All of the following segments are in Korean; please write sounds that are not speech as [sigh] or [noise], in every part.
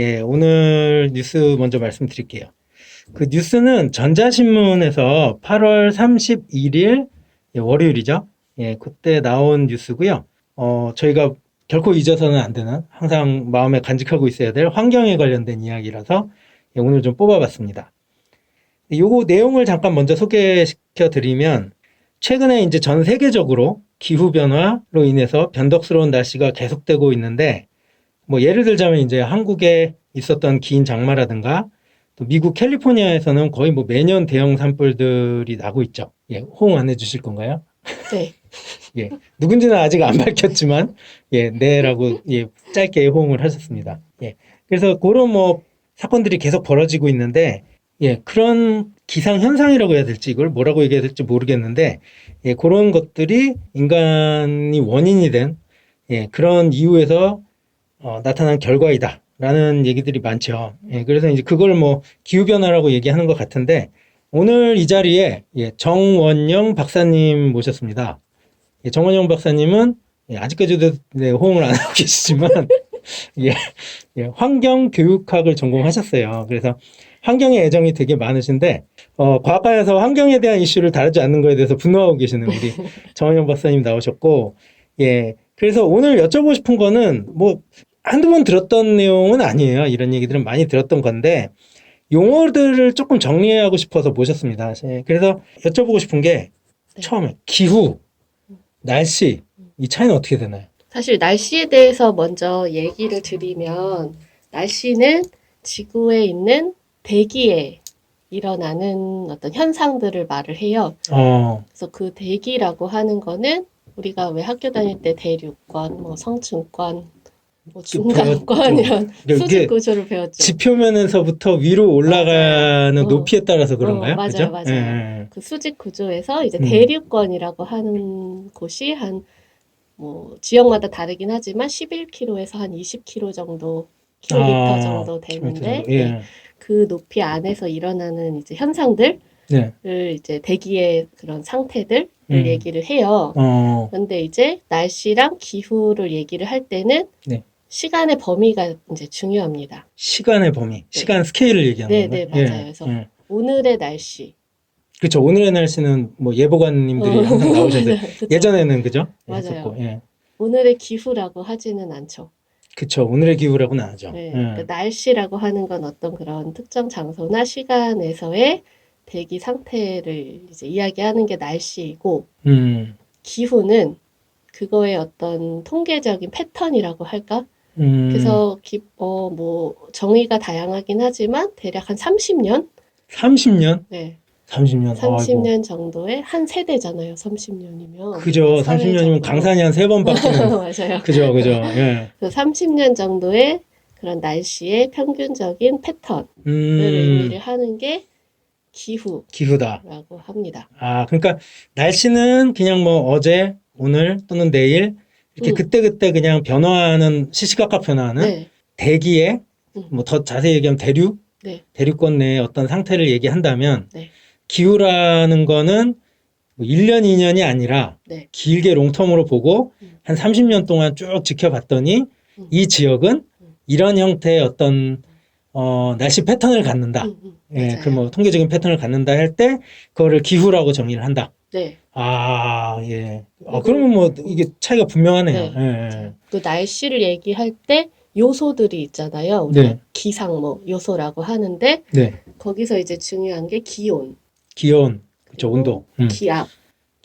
예, 오늘 뉴스 먼저 말씀드릴게요. 그 뉴스는 전자신문에서 8월 31일 예, 월요일이죠. 예, 그때 나온 뉴스고요. 어, 저희가 결코 잊어서는 안 되는 항상 마음에 간직하고 있어야 될 환경에 관련된 이야기라서 예, 오늘 좀 뽑아봤습니다. 요거 내용을 잠깐 먼저 소개시켜 드리면 최근에 이제 전 세계적으로 기후 변화로 인해서 변덕스러운 날씨가 계속되고 있는데 뭐 예를 들자면 이제 한국에 있었던 긴 장마라든가 또 미국 캘리포니아에서는 거의 뭐 매년 대형 산불들이 나고 있죠. 예, 호응 안 해주실 건가요? 네. [laughs] 예, 누군지는 아직 안 밝혔지만 예, 네라고 예, 짧게 호응을 하셨습니다. 예, 그래서 그런 뭐 사건들이 계속 벌어지고 있는데 예, 그런 기상 현상이라고 해야 될지 이걸 뭐라고 얘기해야 될지 모르겠는데 예, 그런 것들이 인간이 원인이 된 예, 그런 이유에서 어, 나타난 결과이다 라는 얘기들이 많죠. 예, 그래서 이제 그걸 뭐 기후 변화라고 얘기하는 것 같은데 오늘 이 자리에 예, 정원영 박사님 모셨습니다. 예, 정원영 박사님은 예, 아직까지도 네, 호응을 안 [laughs] 하고 계시지만 예, 예, 환경 교육학을 전공하셨어요. 그래서 환경에 애정이 되게 많으신데 어, 과학과에서 환경에 대한 이슈를 다루지 않는 거에 대해서 분노하고 계시는 우리 [laughs] 정원영 박사님 나오셨고 예, 그래서 오늘 여쭤보고 싶은 거는 뭐 한두 번 들었던 내용은 아니에요. 이런 얘기들은 많이 들었던 건데 용어들을 조금 정리하고 싶어서 모셨습니다. 예, 그래서 여쭤보고 싶은 게 네. 처음에 기후, 날씨 이 차이는 어떻게 되나요? 사실 날씨에 대해서 먼저 얘기를 드리면 날씨는 지구에 있는 대기에 일어나는 어떤 현상들을 말을 해요. 어, 그래서 그 대기라고 하는 거는 우리가 왜 학교 다닐 때 대륙권, 뭐 성층권, 뭐 중간권 배웠죠. 이런 이게 수직 구조를 배웠죠. 지표면에서부터 위로 올라가는 맞아요. 어. 높이에 따라서 그런가요? 어, 맞아요, 그죠? 맞아요. 예, 예. 그 수직 구조에서 이제 음. 대륙권이라고 하는 곳이 한 뭐 지역마다 다르긴 하지만 11km에서 한 20km 정도 킬로미터 아, 정도 되는데 예. 네, 그 높이 안에서 일어나는 이제 현상들을 네. 이제 대기의 그런 상태들을 음. 얘기를 해요. 어, 그런데 이제 날씨랑 기후를 얘기를 할 때는 네. 시간의 범위가 이제 중요합니다. 시간의 범위, 시간 스케일을 얘기하는 네, 건가요? 네, 맞아요. 그래서 예. 오늘의 날씨. 그렇죠. 오늘의 날씨는 뭐 예보관님들이 어, 항상 나오셔서 맞아요. [laughs] 그쵸? 예전에는 그죠? 맞아요. 했었고, 예. 오늘의 기후라고 하지는 않죠. 그쵸. 오늘의 기후라고는 안 하죠. 네, 예. 그 날씨라고 하는 건 어떤 그런 특정 장소나 시간에서의 대기 상태를 이제 이야기하는 게 날씨이고 음, 기후는 그거의 어떤 통계적인 패턴이라고 할까? 음, 그래서 기, 어, 뭐 정의가 다양하긴 하지만 대략 한 30년, 30년? 네, 30년. 30년 정도의 한 세대잖아요. 30년이면 그죠. 30년이면 강산이 한 세 번 바뀌는. [laughs] 맞아요. 그죠, 그죠. 예. 그 30년 정도의 그런 날씨의 평균적인 패턴을 음, 의미를 하는 게 기후라고 기후다. 합니다. 아, 그러니까 날씨는 그냥 뭐 어제, 오늘 또는 내일 이렇게 음. 그때그때 그냥 변화하는 시시각각 변화하는 네, 대기의 음. 뭐더 자세히 얘기하면 대륙, 네, 대륙권 내의 어떤 상태를 얘기한다면 네. 기후라는 거는 뭐 1년, 2년이 아니라 네. 길게 롱텀으로 보고 음. 한 30년 동안 쭉 지켜봤더니 음. 이 지역은 음. 이런 형태의 어떤 어, 날씨 패턴을 갖는다. 음, 음, 예, 맞아요. 그뭐 통계적인 패턴을 갖는다 할 때 그거를 기후라고 정의를 한다. 네, 아, 예. 아, 그리고- 그러면 뭐 이게 차이가 분명하네요. 네, 예, 예. 그 날씨를 얘기할 때 요소들이 있잖아요. 우리 네. 기상 뭐 요소라고 하는데 네. 거기서 이제 중요한 게 기온, 기온, 그죠, 그리고 온도, 음, 기압.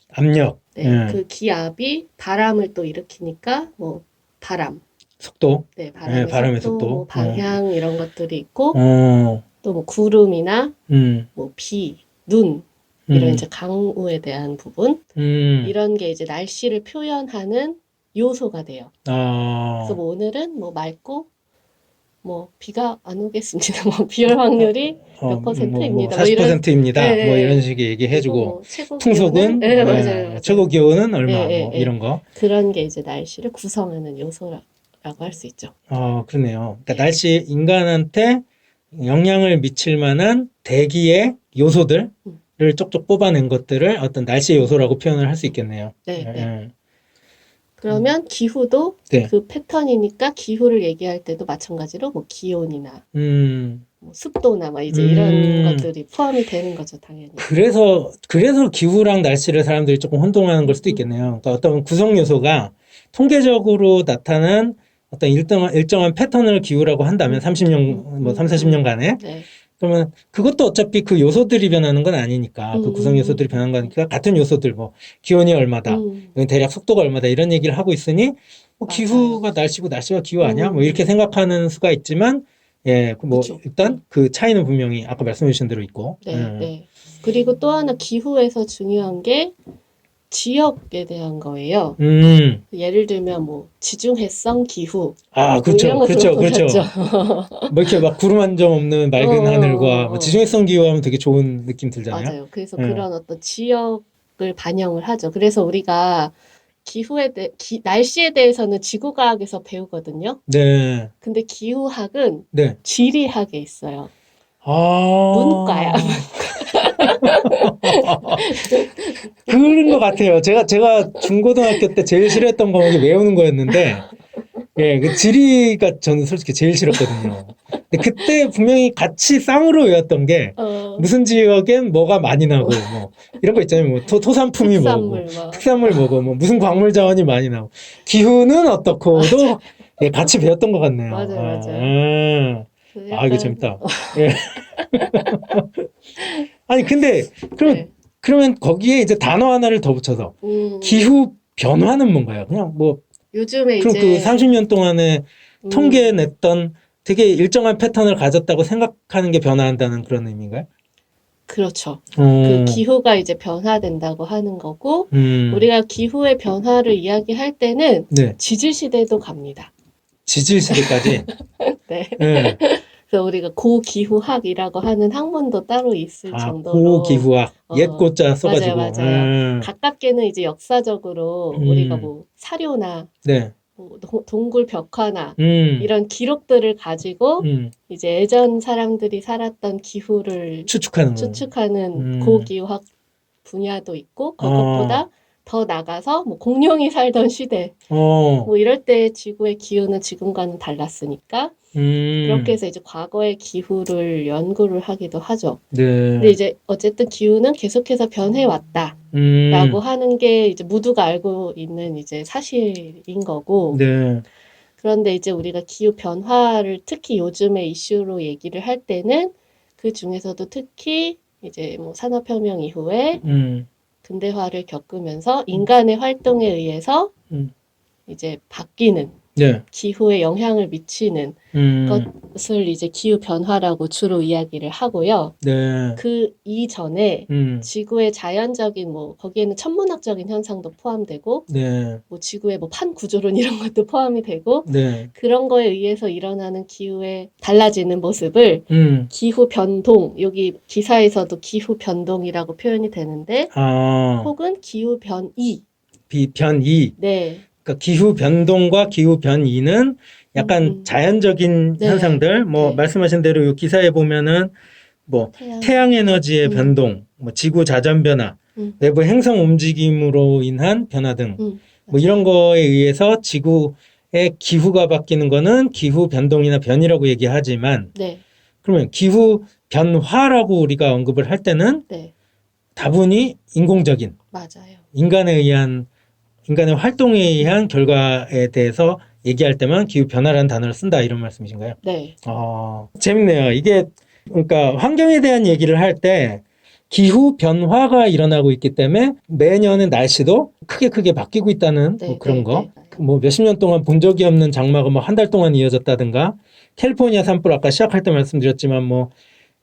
압력, 네, 예. 그 기압이 바람을 또 일으키니까 뭐 바람, 속도, 네, 바람의, 네, 바람의 속도, 속도. 뭐 방향 이런 것들이 있고 어, 또 뭐 구름이나 음, 뭐 비, 눈 이런 음, 이제 강우에 대한 부분 음, 이런 게 이제 날씨를 표현하는 요소가 돼요. 아, 그래서 뭐 오늘은 뭐 맑고 뭐 비가 안 오겠습니다. [laughs] 뭐 비올 확률이 어, 몇 퍼센트입니다. 뭐, 뭐 이런- 40%입니다. 네, 뭐 네. 이런 식의 얘기해주고 뭐 최고 풍속은 기온은- 네, 예, 맞아요. 최고 기온은 얼마 네, 네, 뭐 네. 이런 거. 그런 게 이제 날씨를 구성하는 요소라고 할 수 있죠. 아, 그러네요. 그러니까 날씨 인간한테 영향을 미칠 만한 대기의 요소들을 음. 쪽쪽 뽑아낸 것들을 어떤 날씨 요소라고 표현을 할 수 있겠네요. 네, 예, 네. 예. 그러면 기후도 네. 그 패턴이니까 기후를 얘기할 때도 마찬가지로 뭐 기온이나 음. 뭐 습도나 막 이제 음. 이런 것들이 포함이 되는 거죠, 당연히. 그래서 그래서 기후랑 날씨를 사람들이 조금 혼동하는 걸 수도 있겠네요. 그러니까 어떤 구성 요소가 통계적으로 나타난 어떤 일정한 일정한 패턴을 기후라고 한다면 30년 뭐 3, 40년간에 네. 그러면 그것도 어차피 그 요소들이 변하는 건 아니니까 그 음, 구성 음, 요소들이 변하는 거니까 같은 요소들 뭐 기온이 얼마다 음, 대략 속도가 얼마다 이런 얘기를 하고 있으니 뭐. 기후가 날씨고 날씨가 기후 아니야? 뭐 음. 이렇게 생각하는 수가 있지만 예, 그뭐 그쵸. 일단 그 차이는 분명히 아까 말씀해 주신 대로 있고. 네, 음. 네. 그리고 또 하나 기후에서 중요한 게 지역에 대한 거예요. 음. 예를 들면 뭐 지중해성 기후 아, 뭐 그렇죠. 이런 거 그렇죠. 그렇죠. 들어보셨죠? [laughs] 뭐 이렇게 막 구름 한 점 없는 맑은 어, 하늘과 어, 뭐 어. 지중해성 기후 하면 되게 좋은 느낌 들잖아요. 맞아요. 그래서 네. 그런 어떤 지역을 반영을 하죠. 그래서 우리가 기후에 대 기, 날씨에 대해서는 지구과학에서 배우거든요. 네. 근데 기후학은 네. 지리학에 있어요. 아. 문과야. [laughs] 그런 것 같아요. 제가, 제가 중고등학교 때 제일 싫어했던 과목이 외우는 거였는데, 예, 그 지리가 저는 솔직히 제일 싫었거든요. 근데 그때 분명히 같이 쌍으로 외웠던 게, 어, 무슨 지역엔 뭐가 많이 나고, 뭐, 이런 거 있잖아요. 뭐, 토, 토산품이 뭐고, 특산물 막. 특산물 뭐고, 뭐, 무슨 광물 자원이 많이 나고, 기후는 어떻고도, 예, 같이 배웠던 것 같네요. 맞아요, 맞아요. 아, 그 아, 이거 재밌다. 예. [laughs] 아니, 근데, 그러면, 네. 그러면 거기에 이제 단어 하나를 더 붙여서, 음, 기후 변화는 뭔가요? 그냥 뭐, 요즘에 그럼 이제 그 30년 동안에 음, 통계에 냈던 되게 일정한 패턴을 가졌다고 생각하는 게 변화한다는 그런 의미인가요? 그렇죠. 음, 그 기후가 이제 변화된다고 하는 거고 음, 우리가 기후의 변화를 이야기할 때는 네, 지질 시대도 갑니다. 지질 시대까지. [laughs] 네. 네. [laughs] 그래서 우리가 고기후학이라고 하는 학문도 따로 있을 아, 정도로 고기후학. 어, 옛 고자 써가지고. 맞아요, 맞아요. 음, 가깝게는 이제 역사적으로 음. 우리가 뭐 사료나 네. 뭐 동- 동굴 벽화나 음, 이런 기록들을 가지고 음, 이제 예전 사람들이 살았던 기후를 추측하는 거. 추측하는 음. 고기후학 분야도 있고 그것보다 더 나가서 뭐 공룡이 살던 시대 어, 뭐 이럴 때 지구의 기후는 지금과는 달랐으니까 음, 그렇게 해서 이제 과거의 기후를 연구를 하기도 하죠. 네. 근데 이제 어쨌든 기후는 계속해서 변해왔다라고 음, 하는 게 이제 모두가 알고 있는 이제 사실인 거고 네. 그런데 이제 우리가 기후 변화를 특히 요즘의 이슈로 얘기를 할 때는 그 중에서도 특히 이제 뭐 산업혁명 이후에 음, 근대화를 겪으면서 인간의 활동에 의해서 음. 이제 바뀌는 네. 기후에 영향을 미치는 음, 것을 이제 기후 변화라고 주로 이야기를 하고요. 네. 그 이전에 음, 지구의 자연적인 뭐 거기에는 천문학적인 현상도 포함되고 네. 뭐 지구의 뭐 판 구조론 이런 것도 포함이 되고 네. 그런 거에 의해서 일어나는 기후의 달라지는 모습을 음, 기후 변동 여기 기사에서도 기후 변동이라고 표현이 되는데 아, 혹은 기후 변이 비, 변이. 네 그러니까 기후 변동과 기후 변이는 약간 음, 음. 자연적인 네. 현상들, 뭐 네. 말씀하신 대로 이 기사에 보면은 뭐 태양 에너지의 음. 변동, 뭐 지구 자전 변화, 음. 외부 행성 움직임으로 인한 변화 등, 음, 뭐 이런 거에 의해서 지구의 기후가 바뀌는 거는 기후 변동이나 변이라고 얘기하지만, 네 그러면 기후 변화라고 우리가 언급을 할 때는 네, 다분히 인공적인 맞아요. 인간에 의한 인간의 활동에 의한 결과에 대해서 얘기할 때만 기후 변화라는 단어를 쓴다 이런 말씀이신가요? 네, 아, 재밌네요. 이게 그러니까 환경에 대한 얘기를 할 때 기후 변화가 일어나고 있기 때문에 매년의 날씨도 크게 크게 바뀌고 있다는 네, 뭐 그런 네, 거. 네. 뭐 몇십 년 동안 본 적이 없는 장마가 뭐 한 달 동안 이어졌다든가 캘리포니아 산불 아까 시작할 때 말씀드렸지만 뭐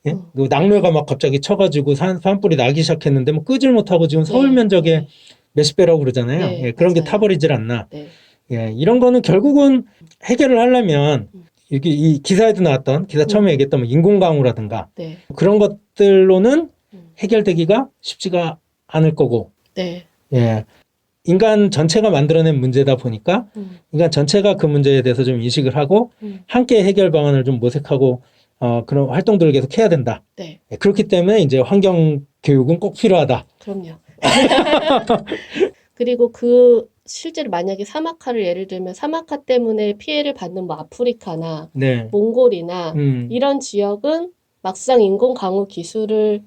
예? 음. 그 낙뢰가 막 갑자기 쳐가지고 산, 산불이 나기 시작했는데 뭐 끄질 못하고 지금 서울 네, 면적의 네, 몇십 배라고 그러잖아요. 네, 예, 그런 게 맞아요. 타버리질 않나. 네, 예, 이런 거는 결국은 해결을 하려면 음. 여기 이 기사에도 나왔던 기사 처음에 음. 얘기했던 뭐 인공강우라든가 네, 그런 것들로는 음. 해결되기가 쉽지가 않을 거고, 네, 예, 인간 전체가 만들어낸 문제다 보니까 음, 인간 전체가 그 문제에 대해서 좀 인식을 하고 음, 함께 해결 방안을 좀 모색하고 어, 그런 활동들을 계속 해야 된다. 네, 예, 그렇기 때문에 이제 환경 교육은 꼭 필요하다. 그럼요. [laughs] 그리고 그 실제로 만약에 사막화를 예를 들면 사막화 때문에 피해를 받는 뭐 아프리카나 네. 몽골이나 음. 이런 지역은 막상 인공 강우 기술을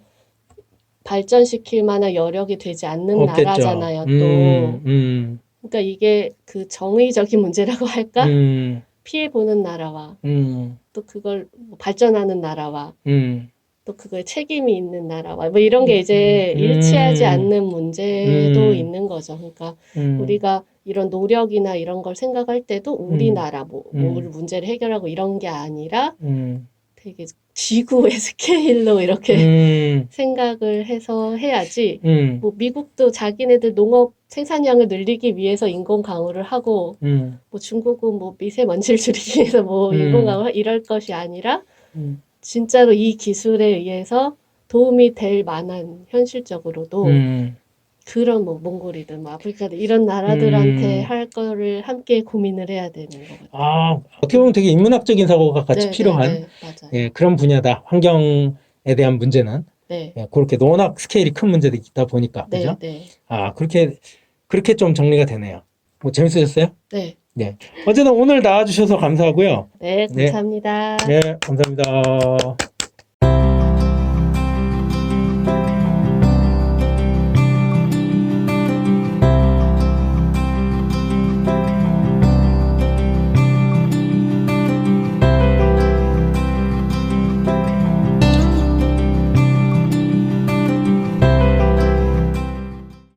발전시킬 만한 여력이 되지 않는 없겠죠. 나라잖아요, 또. 음, 음, 그러니까 이게 그 정의적인 문제라고 할까? 음, 피해 보는 나라와 음, 또 그걸 뭐 발전하는 나라와 음, 또 그거에 책임이 있는 나라와 뭐 이런 게 이제 음. 일치하지 않는 문제도 음. 있는 거죠. 그러니까 음. 우리가 이런 노력이나 이런 걸 생각할 때도 우리나라 뭐, 음. 뭐 문제를 해결하고 이런 게 아니라 음, 되게 지구의 [laughs] 스케일로 이렇게 음, 생각을 해서 해야지. 음, 뭐 미국도 자기네들 농업 생산량을 늘리기 위해서 인공 강우를 하고 음, 뭐 중국은 뭐 미세먼지를 줄이기 위해서 뭐 음. 인공 강우 이럴 것이 아니라 음, 진짜로 이 기술에 의해서 도움이 될 만한 현실적으로도 음, 그런 뭐 몽골이든 뭐 아프리카든 이런 나라들한테 음. 할 거를 함께 고민을 해야 되는 거거든요. 아, 어떻게 보면 되게 인문학적인 사고가 같이 네, 필요한 네, 네. 예, 그런 분야다. 환경에 대한 문제는 네, 예, 그렇게 워낙 스케일이 큰 문제도 있다 보니까 네, 그죠? 네, 아, 그렇게 그렇게 좀 정리가 되네요. 뭐 재밌으셨어요? 네, 어쨌든 오늘 나와주셔서 감사하고요. 네, 네. 감사합니다. 네, 감사합니다.